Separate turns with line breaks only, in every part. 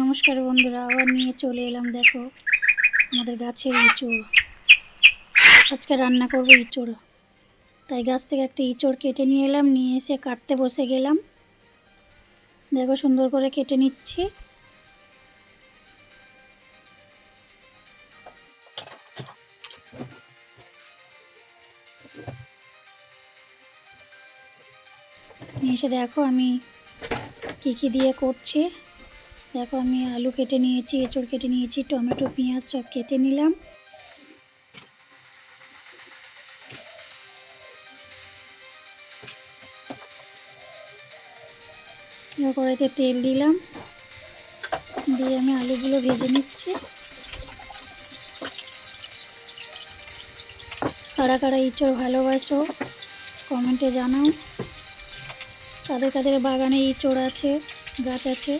নমস্কার বন্ধুরা, আবার নিয়ে চলে এলাম দেখো আমাদের গাছের ইঁচড়। আজকে রান্না করব ইঁচড়। তাই গাছ থেকে একটা ইঁচড় কেটে নিয়ে এলাম, নিয়ে এসে কাটতে বসে গেলাম। দেখো সুন্দর করে কেটে নিচ্ছি। নিয়ে এসে দেখো আমি কী কী দিয়ে করছি। দেখো আমি আলু কেটে নিয়েছি, এঁচড় কেটে নিয়েছি, টমেটো, পেঁয়াজ সব কেটে নিলাম। কড়াইতে তেল দিলাম, দিয়ে আমি আলুগুলো ভেজে নিচ্ছি। কারা কারা ইঁচড় ভালোবাসো, কমেন্টে জানাও। কাদের কাদের বাগানে ইঁচড় আছে, গাছ আছে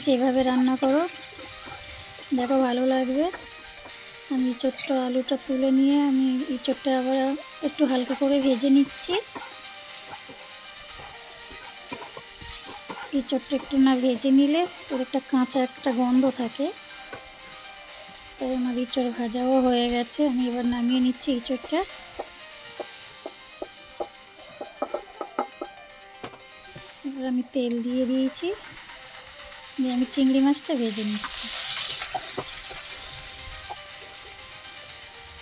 নিয়ে সেভাবে রান্না করো। দেখো ভালো লাগবে। আমি ইঁচড়টা আলুটা তুলে নিয়ে আমি ইঁচড়টা আবার একটু হালকা করে ভেজে নিচ্ছি। ইঁচড়টা একটু না ভেজে নিলে ওর একটা কাঁচা একটা গন্ধ থাকে। তাই আমার ইঁচড় ভাজাও হয়ে গেছে। আমি এবার নামিয়ে নিচ্ছি ইঁচড়টা এবার আমি তেল দিয়ে দিয়েছি। দিয়ে আমি চিংড়ি মাছটা ভেজে নিচ্ছি।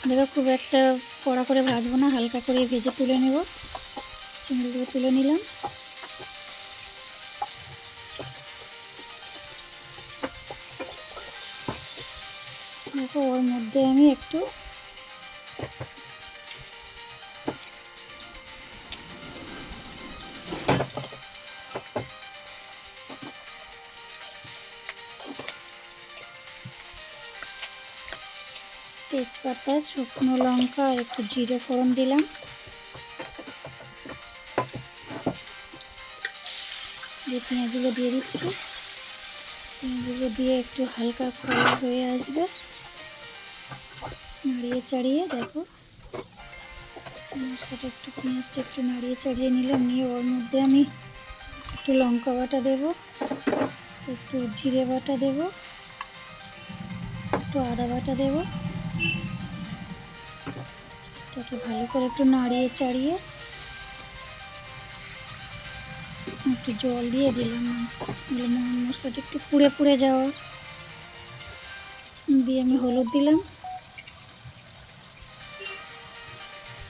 দেখো খুব একটা কড়া করে ভাজবো না, হালকা করে ভেজে তুলে নেব। চিংড়িগুলো তুলে নিলাম। দেখো ওর মধ্যে আমি একটু তেজপাতা, শুকনো লঙ্কা আর একটু জিরে ফোড়ন দিলাম। দিয়ে পেঁয়াজগুলো দিয়ে দিচ্ছি। পেঁয়াজগুলো দিয়ে একটু হালকা ফ্রাই হয়ে আসবে। নাড়িয়ে চাড়িয়ে দেখো। মশলাটা একটু পেঁয়াজটা একটু নাড়িয়ে চাড়িয়ে নিলাম। নিয়ে ওর মধ্যে আমি একটু লঙ্কা বাটা দেবো। একটু জিরে বাটা দেবো। একটু আদা বাটা দেবো। এটাকে ভালো করে একটু নাড়িয়ে চাড়িয়ে একটু জল দিয়ে দিলাম। মশলাটা একটু পুড়ে পুড়ে যাওয়া। দিয়ে আমি হলুদ দিলাম।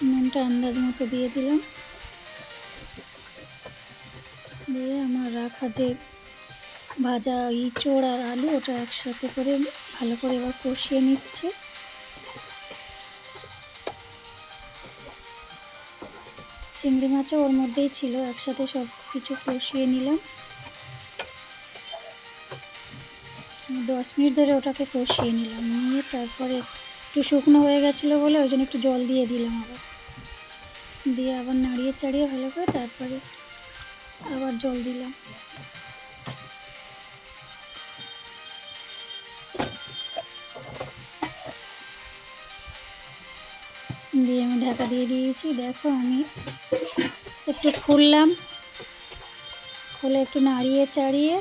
নুনটা আন্দাজ মতো দিয়ে দিলাম। দিয়ে আমার রাখা যে ভাজা ইঁচড় আর আলু, ওটা একসাথে করে ভালো করে এবার কষিয়ে নিচ্ছে। চিংড়ি মাছও ওর মধ্যেই ছিল, একসাথে সব কিছু কষিয়ে নিলাম। দশ মিনিট ধরে ওটাকে কষিয়ে নিলাম, নিয়ে তারপরে একটু শুকনো হয়ে গেছিল বলে ওই জন্য একটু জল দিয়ে দিলাম আবার। দিয়ে আবার নাড়িয়ে চাড়িয়ে ভালো করে তারপরে আবার জল দিলাম। দিয়ে আমি ঢাকা দিয়ে দিয়েছি, দেখো আমি একটু খুললাম। খুলে একটু নাড়িয়ে চাড়িয়ে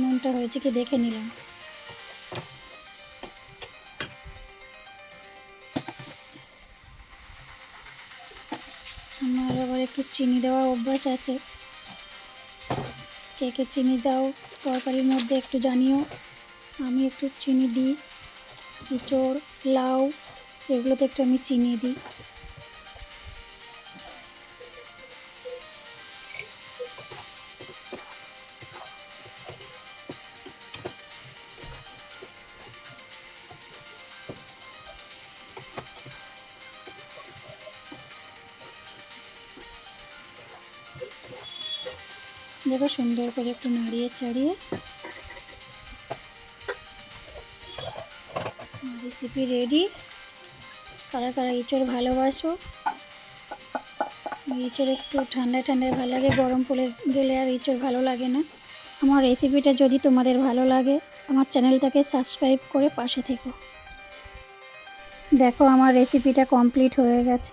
নুনটা হয়েছে কি দেখে নিলাম। আমার আবার একটু চিনি দেওয়ার অভ্যাস আছে। কে কে চিনি দাও, তরকারির মধ্যে একটু জানিও। আমি একটু চিনি দিই। ইঁচড় লাউ এগুলোতে একটু আমি চিনি দিই। দেখো সুন্দর করে একটু নাড়িয়ে চাড়িয়ে রেসিপি রেডি কারা কারা ইঁচড় ভালোবাসো? ইঁচড় একটু ঠান্ডা ঠান্ডায় ভালো লাগে, গরম পড়ে গেলে আর ইঁচড় ভালো লাগে না। আমার রেসিপিটা যদি তোমাদের ভালো লাগে, আমার চ্যানেলটাকে সাবস্ক্রাইব করে পাশে থেকো। দেখো, আমার রেসিপিটা কমপ্লিট হয়ে গেছে।